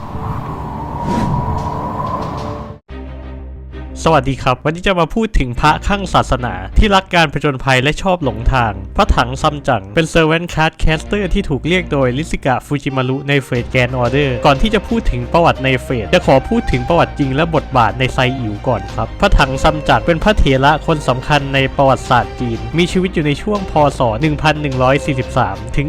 Thank you. สวัสดีครับ วันนี้จะมาพูดถึงพระข้างศาสนาที่รักการผจญภัยและชอบหลงทาง พระถังซัมจั๋งเป็นเซอร์เวนคาร์ดแคสเตอร์ที่ถูกเรียกโดยลิซิกะฟูจิมารุในเฟสแกนออเดอร์ก่อนที่จะพูดถึงประวัติในเฟสจะขอพูดถึงประวัติจริงและบทบาทในไซอิ๋วก่อนครับ พระถังซัมจั๋งเป็นพระเถระคนสำคัญในประวัติศาสตร์จีน มีชีวิตอยู่ในช่วงพศ 1143 ถึง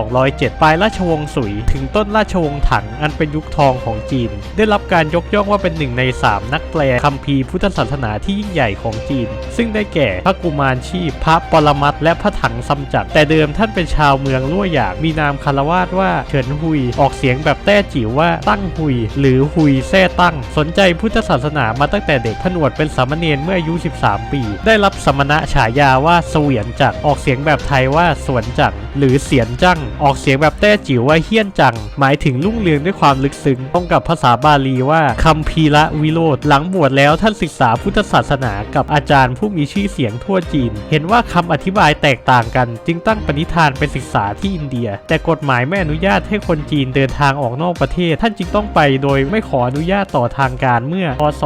1207 ปลายราชวงศ์สุย ถึงต้นราชวงศ์ถังอันเป็นยุคทองของจีน ได้รับการยกย่องว่าเป็นหนึ่งในสามนักแปลคัมภีร์พุทธศาสนาที่ยิ่งใหญ่ของจีน ซึ่งได้แก่พระกุมารชีพ พระปรมัตและพระถังซัมจั๋งแต่เดิมท่านเป็นชาวเมืองลั่วหยางมีนามคารวาสว่าเฉินฮุย ออกเสียงแบบแต้จิ๋วว่าตั้งฮุย หรือฮุยแท้ตั้ง สนใจพุทธศาสนามาตั้งแต่เด็กผนวดเป็นสามเณรเมื่ออายุ 13 ปี ได้รับสมณะฉายาว่าเสวียนจักออกเสียงแบบไทยว่าสวนจักหรือเสียนจังออกเสียงแบบแต้จิ๋วว่าเฮี้ยนจัง หมายถึงรุ่งเรืองด้วยความลึกซึ้งตรงกับภาษาบาลีว่าคัมภีระวิโรธหลังบวชแล้วท่านศึกษาพุทธศาสนากับอาจารย์ผู้มีชื่อเสียงทั่วจีน เห็นว่าคำอธิบายแตกต่างกัน จึงตั้งปณิธานไปศึกษาที่อินเดีย แต่กฎหมายไม่อนุญาตให้คนจีนเดินทางออกนอกประเทศ ท่านจึงต้องไปโดยไม่ขออนุญาตต่อทางการเมื่อพศ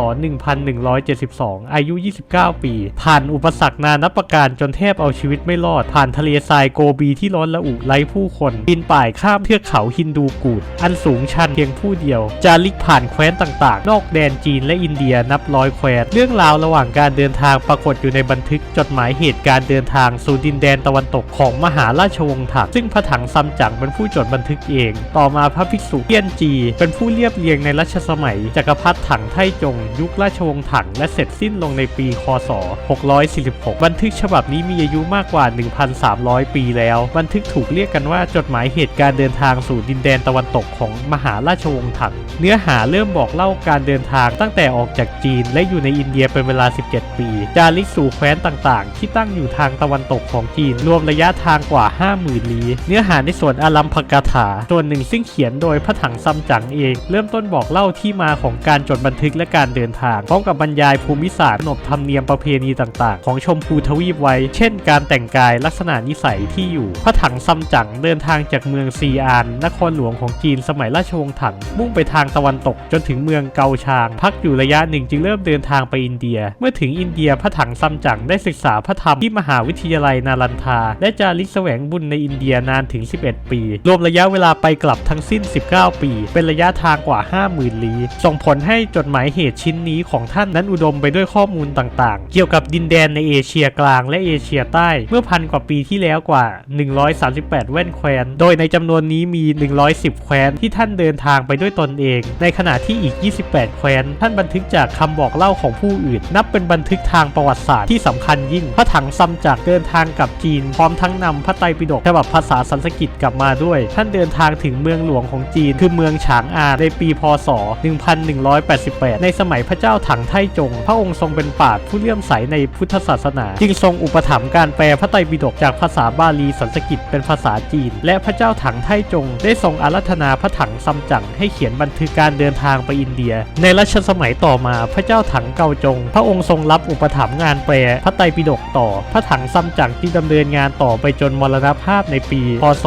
1172 อายุ 29 ปี ผ่านอุปสรรคนานับประการจนแทบเอาชีวิตไม่รอด ผ่านทะเลทรายโกบีที่ร้อนระอุไร้ผู้คนบินป่ายข้ามเทือกเขาฮินดูกูด อันสูงชันเพียงผู้เดียว จาริกผ่านแคว้นต่างๆ นอกแดนจีนและอินเดียนับร้อยแควนเรื่องราวระหว่างการเดินทางปรากฏอยู่ในบันทึกจดหมายเหตุการณ์เดินทางสู่ดินแดนตะวันตกของมหาราชวงศ์ถังซึ่งพระถังซัมจั๋งเป็นผู้จดบันทึกเอง ต่อมาพระภิกษุเตี้ยนจี เป็นผู้เรียบเรียงในรัชสมัยจักรพรรดิถังไทจง ยุคราชวงศ์ถัง และเสร็จสิ้นลงในปีคศ 646 บันทึกฉบับนี้มีอายุมากกว่า 1,300 ปีแล้ว บันทึกถูกเรียกกันว่าจดหมายเหตุการณ์เดินทางสู่ดินแดนตะวันตกของมหาราชวงศ์ถัง เนื้อหาเริ่มบอกเล่าการเดินทางตั้งแต่ออกจากจีนและอยู่ในอินเดียเป็นเวลา 17 ปี จาริกสู่แคว้นต่างๆ ที่ตั้งอยู่ทางตะวันตกของจีน รวมระยะทางกว่า 50,000 ลี้ เนื้อหาในส่วนอารัมพกถา ส่วนหนึ่งซึ่งเขียนโดยพระถังซัมจั๋งเอง เริ่มต้นบอกเล่าที่มาของการจดบันทึกและการเดินทาง พร้อมกับบรรยายภูมิศาสตร์ขนบธรรมเนียมประเพณีต่างๆ ของชมพูทวีปไว้ เช่น การแต่งกายลักษณะนิสัยที่อยู่พระถังซัมจั๋งเดินทางจากเมืองซีอาน นครหลวงของจีนสมัยราชวงศ์ถัง มุ่งไปทางตะวันตกจนถึงเมืองเกาชาง พักอยู่ระยะหนึ่งจึงเริ่มเดินทางไปอินเดีย เมื่อถึงอินเดียพระถังซัมจั๋งได้ศึกษาพระธรรมที่มหาวิทยาลัยนารันทา และจาริกแสวงบุญในอินเดียนานถึง 11 ปี รวมระยะเวลาไปกลับทั้งสิ้น 19 ปี เป็นระยะทางกว่า 50,000 ลี้ ส่งผลให้จดหมายเหตุชิ้นนี้ของท่านนั้นอุดมไปด้วยข้อมูลต่างๆ เกี่ยวกับดินแดนในเอเชียกลางและเอเชียใต้ เมื่อพันกว่าปีที่แล้วกว่า 138 แว่นแคว้น โดยในจำนวนนี้มี 110 แคว้นที่ท่านเดินทางไปด้วยตนเอง ในขณะที่อีก 28 แคว้น ท่านบันทึกจากคำบอกเล่าของผู้อื่น นับเป็นบันทึกทางประวัติศาสตร์ที่สำคัญยิ่ง พระถังซัมจั๋งเดินทางกลับจีน พร้อมทั้งนำพระไตรปิฎกฉบับภาษาสันสกฤตกลับมาด้วย ท่านเดินทางถึงเมืองหลวงของจีน คือเมืองฉางอาในปีพศ 1188 ในสมัยพระเจ้าถังไทจง พระองค์ทรงเป็นปราชญ์ผู้เลื่อมใสในพุทธศาสนา จึงทรงอุปถัมภ์การแปลพระไตรปิฎกจากภาษาบาลีสันสกฤตเป็นภาษาจีน และพระเจ้าถังไทจง ได้ทรงอารัธนาพระถังซัมจั๋งให้เขียนบันทึกการเดินทางไปอินเดีย ในรัชสมัยต่อมาพระเจ้าถังเกาจง พระองค์ทรงรับอุปถัมภ์งานแปล พระไตรปิฎกต่อ พระถังซัมจั๋งจึงดำเนินงานต่อไปจนมรณภาพในปี พศ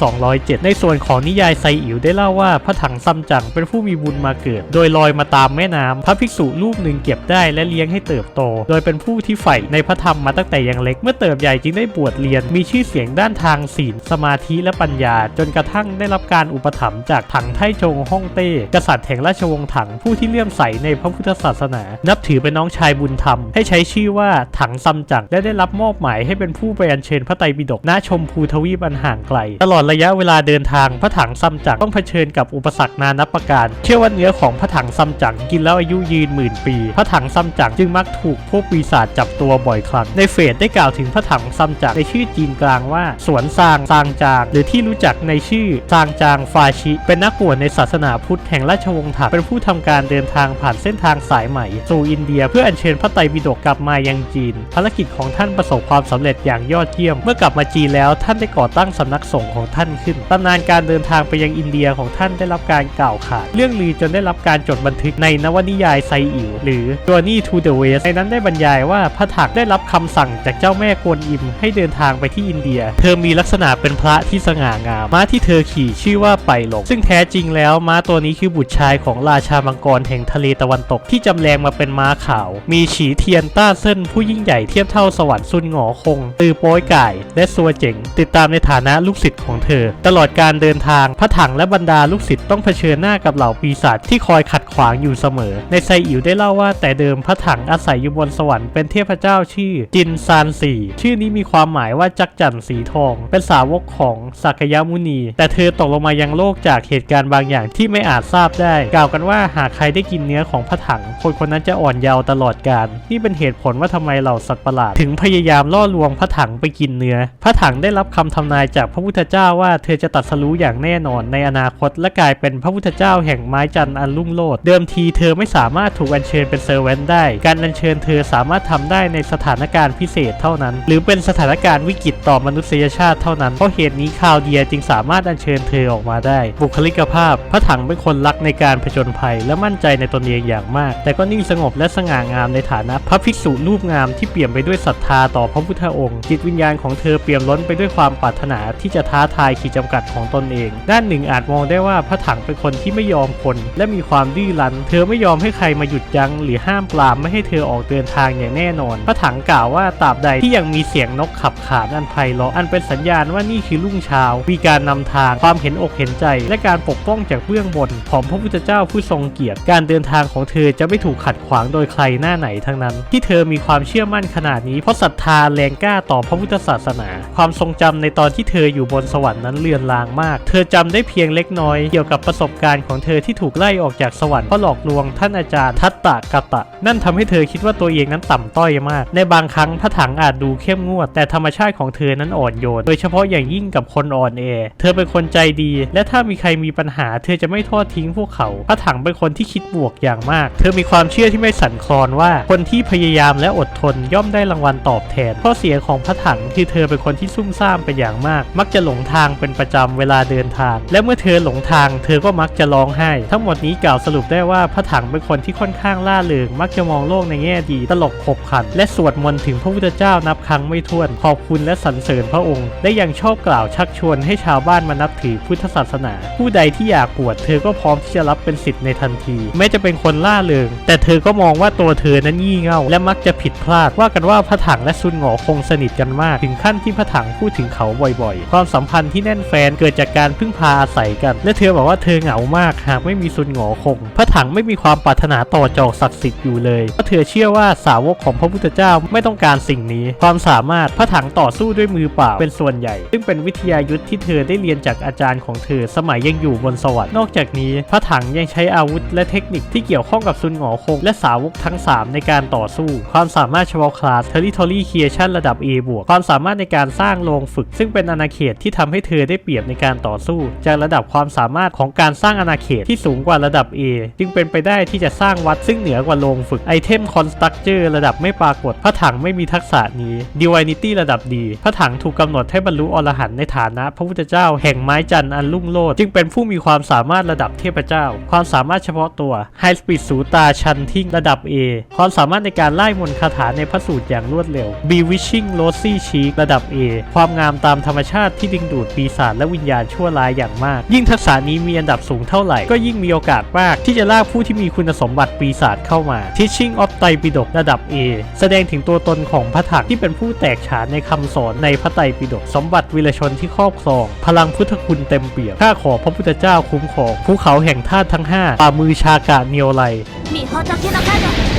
1207 ในส่วนของนิยายไซอิ๋วได้เล่าว่าพระถังซัมจั๋งเป็นผู้มีบุญมาเกิด โดยลอยมาตามแม่น้ำพระภิกษุรูปหนึ่งเก็บได้และเลี้ยงให้เติบโต โดยเป็นผู้ที่ใฝ่ในพระธรรมมาตั้งแต่ยังเล็ก เมื่อเติบใหญ่จึงได้บวชเรียน มีชื่อเสียงด้านทางศีล สมาธิและปัญญา จนกระทั่งได้รับการอุปถัมภ์จากถังไทจงฮ่องเต้ กษัตริย์แห่งราชวงศ์ถังผู้ที่เลื่อมใสในพระพุทธศาสนา นับถือเป็นน้องชายบุญธรรม ให้ใช้ชื่อว่าถังซัมจั๋งและได้รับมอบหมายให้เป็นผู้ไปอัญเชิญพระไตรปิฎกณชมพูทวีปอันห่างไกล ตลอดระยะเวลาเดินทางพระถังซัมจั๋งต้องเผชิญกับอุปสรรคนานับประการ เชื่อว่าเนื้อของพระถังซัมจั๋งกินแล้วอายุยืนหมื่นปี พระถังซัมจั๋งจึงมักถูกพวกปีศาจจับตัวบ่อยครั้งในเฟสได้กล่าวถึงพระถังซัมจั๋งในชื่อจีนกลางว่า สวนซางซางจาง หรือที่รู้จักในชื่อซางจางฟาชิ เป็นนักบวชในศาสนาพุทธแห่งราชวงศ์ถังเป็นผู้ทำการเดินทางผ่านเส้นทางสายไหมม่สู่อินเดีย เพื่ออัญเชิญพระไตรปิฎกกลับมายังจีน ภารกิจของท่านประสบความสำเร็จอย่างยอดเยี่ยม เมื่อกลับมาจีนแล้วท่านได้ก่อตั้งสำนักสงฆ์ของท่านขึ้นตำนานการเดินทางไปยังอินเดียของท่านได้รับการกล่าวขานเรื่องลือจนได้รับการจดบันทึกในนวนิยายไซอิ๋วหรือ Journey to the West ในนั้นได้บรรยายว่าพระถักได้รับคำสั่งจากเจ้าแม่กวนอิม ให้เดินทางไปที่อินเดีย เธอมีลักษณะเป็นพระที่สง่างามม้าที่เธอขี่ชื่อว่าไปหลงซึ่งแท้จริงแล้วม้าตัวนี้คือบุตรชายของราชามังกรแห่งทะเลตะวันตกที่จำแรงมาเป็นม้าขาว มีฉีเทียนต้าเซินผู้ยิ่งใหญ่เทียบเท่าสวรรค์ซุนหงอคง ตือโป้ยไก่และซัวเจ๋ง ติดตามในฐานะลูกศิษย์ของเธอ ตลอดการเดินทางพระถังและบรรดาลูกศิษย์ต้องเผชิญหน้ากับเหล่าปีศาจที่คอยขัดขวางอยู่เสมอ ในไซอิ๋วได้เล่าว่าแต่เดิมพระถังอาศัยอยู่บนสวรรค์เป็นเทพเจ้าชื่อ จินซานสีชื่อนี้มีความหมายว่าจักจั่นสีทอง เป็นสาวกของสักยมุนี แต่เธอตกลงมายังโลกจากเหตุการณ์บางอย่างที่ไม่อาจทราบได้ กล่าวกันว่าหากใครได้กินเนื้อของพระถังคนคนนั้นจะอ่อนเยาว์ตลอดกาลนี่เป็นเหตุผลว่าทำไมเหล่าสัตว์ประหลาด ถึงพยายามล่อลวงพระถังไปกินเนื้อ พระถังได้รับคำทำนายจากพระพุทธเจ้าว่าเธอจะตัดสรู้อย่างแน่นอนในอนาคต และกลายเป็นพระพุทธเจ้าแห่งไม้จันทร์อันรุ่งโรจน์เดิมทีเธอไม่สามารถถูกอัญเชิญเป็นเซอร์แวนได้ การอัญเชิญเธอสามารถทำได้ในสถานการณ์พิเศษเท่านั้น หรือเป็นสถานการณ์วิกฤตต่อมนุษยชาติเท่านั้นเพราะเหตุนี้คาวเดียจึงสามารถอัญเชิญเธอออกมาได้ บุคลิกภาพ พระถังเป็นคนรักในการผจญภัย และมั่นใจในตนเองอย่างมาก แต่ก็นิ่งสงบและสง่างามในฐานะพระภิกษุรูปงามที่เปี่ยมไปด้วยศรัทธาต่อพระพุทธองค์ จิตวิญญาณของเธอเปี่ยมล้นไปด้วยความปรารถนาที่จะท้าทายขีดจำกัดของตนเอง ด้านหนึ่งอาจมองได้ว่าพระถังเป็นคนที่ไม่ยอมคน และมีความดื้อรั้น เธอไม่ยอมให้ใครมาหยุดยั้งหรือห้ามปรามไม่ให้เธอออกเดินทางอย่างแน่นอน พระถังกล่าวว่าตราบใดที่ยังมีเสียงนกขับขานอันไพเราะอันเป็นสัญญาณว่านี่คือรุ่งเช้ามีการนำทางความเห็นอกเห็นใจ และการปกป้องจากเบื้องบนของพระพุทธเจ้าผู้ทรงเกียรติการเดินทางของเธอจะไม่ถูกขัดขวางโดยใครหน้าไหนทั้งนั้น ที่เธอมีความเชื่อมั่นขนาดนี้เพราะศรัทธาแรงกล้าต่อพระพุทธศาสนา ความทรงจำในตอนที่เธออยู่บนสวรรค์นั้นเลือนลางมาก เธอจำได้เพียงเล็กน้อยเกี่ยวกับประสบการณ์ของเธอที่ถูกไล่ออกจากสวรรค์เพราะหลอกลวงท่านอาจารย์ทัตตะกะตะ นั่นทำให้เธอคิดว่าตัวเองนั้นต่ำต้อยมาก ในบางครั้งพระถังอาจดูเข้มงวด แต่ธรรมชาติของเธอนั้นอ่อนโยน โดยเฉพาะอย่างยิ่งกับคนอ่อนแอเธอเป็นคนใจดี และถ้ามีใครมีปัญหา เธอจะไม่ทอดทิ้งพวกเขาพระถังเป็นคนที่คิดบวกอย่างมาก เธอมีความเชื่อที่ไม่สั่นคลอนว่า คนที่พยายามและอดทนย่อมได้รางวัลตอบแทน ข้อเสียของพระถังคือเธอเป็นคนที่ซุ่มซ่ามเป็นอย่างมาก มักจะหลงทางเป็นประจำเวลาเดินทาง และเมื่อเธอหลงทาง เธอก็มักจะร้องไห้ ทั้งหมดนี้กล่าวสรุปได้ว่าพระถังเป็นคนที่ค่อนข้างล่าเริงมักจะมองโลกในแง่ดี ตลกขบขัน และสวดมนต์ถึงพระพุทธเจ้านับครั้งไม่ถ้วน ขอบคุณและสรรเสริญพระองค์ และยังชอบกล่าวชักชวนให้ชาวบ้านมานับถือพุทธศาสนา ผู้ใดที่อยากบวชเธอก็พร้อมที่จะรับเป็นสิทธิ์ในทันทีแม้จะเป็นคนล่าเริงแต่เธอก็มองว่าตัวเธอนั้นงี่เง่าและมักจะผิดพลาดว่ากันว่าพระถังและซุนหงอคงสนิทกันมาก ถึงขั้นที่พระถังพูดถึงเขาบ่อยๆ ความสัมพันธ์ที่แน่นแฟนเกิดจากการพึ่งพาอาศัยกัน และเธอบอกว่าเธอเหงามากหากไม่มีซุนหงอคง พระถังไม่มีความปรารถนาต่อจอกศักดิ์สิทธิ์อยู่เลยเพราะเธอเชื่อว่าสาวกของพระพุทธเจ้าไม่ต้องการสิ่งนี้ ความสามารถพระถังต่อสู้ด้วยมือเปล่าเป็นส่วนใหญ่ ซึ่งเป็นวิทยายุทธที่เธอได้เรียนจากอาจารย์ของเธอสมัยยังอยู่บนสวรรค์นอกจากนี้ พระถังยังใช้อาวุธและเทคนิคที่เกี่ยวข้องกับซุนหงอคงและสาวกทั้ง 3 ในการต่อสู้ ความสามารถเฉพาะคลาส Territory Creation ระดับ A บวกความสามารถในการสร้างโรงฝึก ซึ่งเป็นอาณาเขตที่ทำให้เธอได้เปรียบในการต่อสู้ จากระดับความสามารถของการสร้างอาณาเขตที่สูงกว่าระดับ A จึงเป็นไปได้ที่จะสร้างวัดซึ่งเหนือกว่าโรงฝึกไอเทมคอนสตรักเจอร์ระดับไม่ปรากฏพระถังไม่มีทักษะนี้ Divinity ระดับดี พระถังถูกกำหนดให้บรรลุอรหันต์ในฐานะ พระพุทธเจ้าแห่งไม้จันทร์อันรุ่งโรจน์จึงเป็นผู้มีความสามารถระดับเทพเจ้า ความสามารถเฉพาะตัว High Speed สูตาชัันทิ้งระดับ A ความสามารถในการไล่มนคาถาในพระสูตรอย่างรวดเร็ว Bewitching Rosy Cheek ระดับ A ความงามตามธรรมชาติที่ดึงดูดปีศาจและวิญญาณชั่วร้ายอย่างมาก ยิ่งทักษะนี้มีอันดับสูงเท่าไหร่ ก็ยิ่งมีโอกาสมาก ที่จะลากผู้ที่มีคุณสมบัติปีศาจเข้ามา Teaching of ไตรปิฎกระดับ A แสดงถึงตัวตนของพระถักที่เป็นผู้แตกฉานในคำสอนในพระไตรปิฎกสมบัติวิรชนที่ครอบครอง พลังพุทธคุณเต็มเปี่ยมข้าขอพระพุทธเจ้าคุ้มครองภูเขาแห่งธาตุทั้งห้าป่ามือชากะเนียวไล 御仏のカード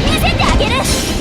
見せてあげる。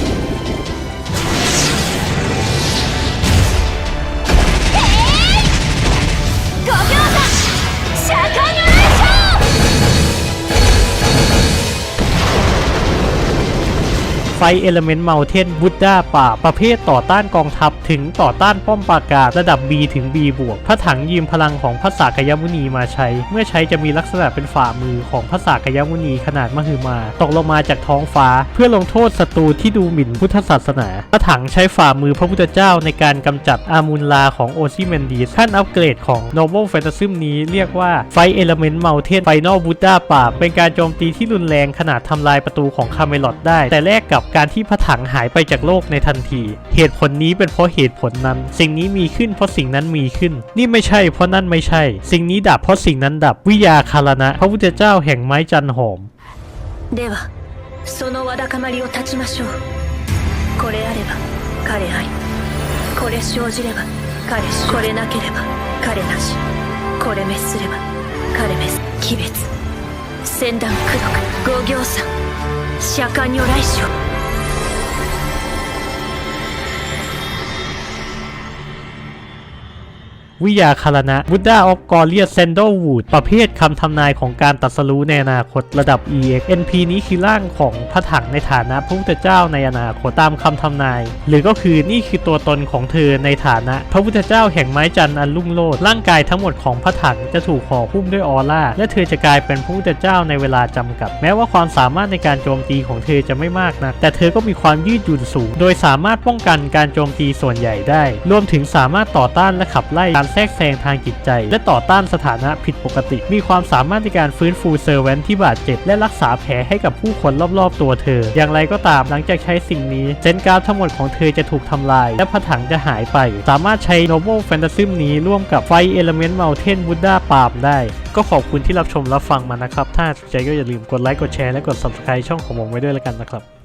ไฟเอลเมนต์เมลเทนบุดดาป่า ประเภทต่อต้านกองทัพถึงต่อต้านป้อมปราการระดับ B ถึง B บวกพระถังยืมพลังของพระสากยมุนีมาใช้ เมื่อใช้จะมีลักษณะเป็นฝ่ามือของพระสากยมุนีขนาดมหึมา ตกลงมาจากท้องฟ้า เพื่อลงโทษศัตรูที่ดูหมิ่นพุทธศาสนา พระถังใช้ฝ่ามือพระพุทธเจ้าในการกำจัดอามูลลาของโอซิเมนดีสขั้นอัปเกรดของ Noble Phantasm นี้เรียกว่าไฟเอลเมนต์เมลเทนไฟนอลบูดาป่าเป็นการโจมตีที่รุนแรงขนาดทำลายประตูของคาเมลอดได้ แต่แลกกับการที่พระถังหายไปจากโลกในทันที เหตุผลนี้เป็นเพราะเหตุผลนั้น สิ่งนี้มีขึ้นเพราะสิ่งนั้นมีขึ้น นี่ไม่ใช่เพราะนั่นไม่ใช่ สิ่งนี้ดับเพราะสิ่งนั้นดับวิยาคารณะ พระพุทธเจ้าแห่งไม้จันหอม ではそのわだかまりを断ちましょうこれあれば彼ありこれ生じれば彼しこれなければ彼なしこれ滅すれば彼滅鬼別戦断苦毒五行山釈迦如来将 วิยาคารณะบุดดาออฟกอเลียเซนโดวูดประเภทคำทำนายของการตัดสรู้ในอนาคตระดับ EX NP นี้คือร่างของพระถังในฐานะพระพุทธเจ้าในอนาคตตามคำทำนาย หรือก็คือนี่คือตัวตนของเธอในฐานะ พระพุทธเจ้าแห่งไม้จันทร์อันรุ่งโรจน์ร่างกายทั้งหมดของพระถังจะถูกห่อหุ้มด้วยออร่าและเธอจะกลายเป็นพระพุทธเจ้าในเวลาจำกัด แม้ว่าความสามารถในการโจมตีของเธอจะไม่มากนะแต่เธอก็มีความยืดหยุ่นสูง โดยสามารถป้องกันการโจมตีส่วนใหญ่ได้ รวมถึงสามารถต่อต้านและขับไล่การแทรกแซงทางจิตใจ และต่อต้านสถานะผิดปกติ มีความสามารถในการฟื้นฟูเซอร์แวนที่บาดเจ็บ และรักษาแผลให้กับผู้คนรอบๆ ตัวเธอ อย่างไรก็ตามหลังจากใช้สิ่งนี้เซนการ์ดทั้งหมดของเธอจะถูกทำลาย และพระถังจะหายไป สามารถใช้ Noble Fantasy นี้ร่วมกับไฟ Element Mountain Buddha Palm ได้ ก็ขอบคุณที่รับชมรับฟังมานะครับ ถ้าสนใจก็อย่าลืมกดไลค์กดแชร์และกด subscribe ช่องของผมไว้ด้วยแล้วกันนะครับ